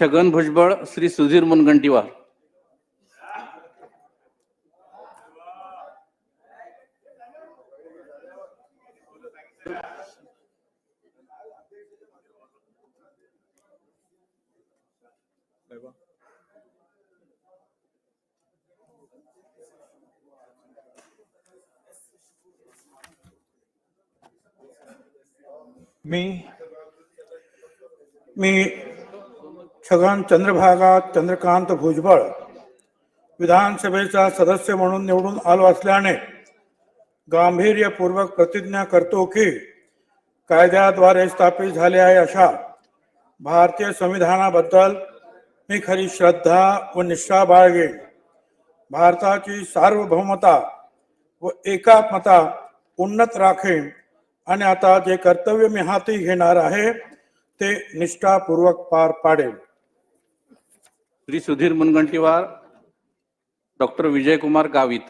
छगन भुजबळ श्री सुधीर मुनगंटीवार. मी मी छगन चंद्रभागा चंद्रकांत भुजबळ विधानसभेचा सदस्य म्हणून निवडून आलो असल्याने गांभीर्यपूर्वक प्रतिज्ञा करतो की कायद्याद्वारे स्थापित झाले आहे अशा भारतीय संविधानाबद्दल मी खरी श्रद्धा व निष्ठा बाळगेन. भारताची सार्वभौमता व एकात्मता उन्नत राखेन आणि आता जे कर्तव्य मी हाती घेणार आहे ते निष्ठापूर्वक पार पाडेल श्री सुधीर मुनगंटीवार डॉक्टर विजयकुमार गावित.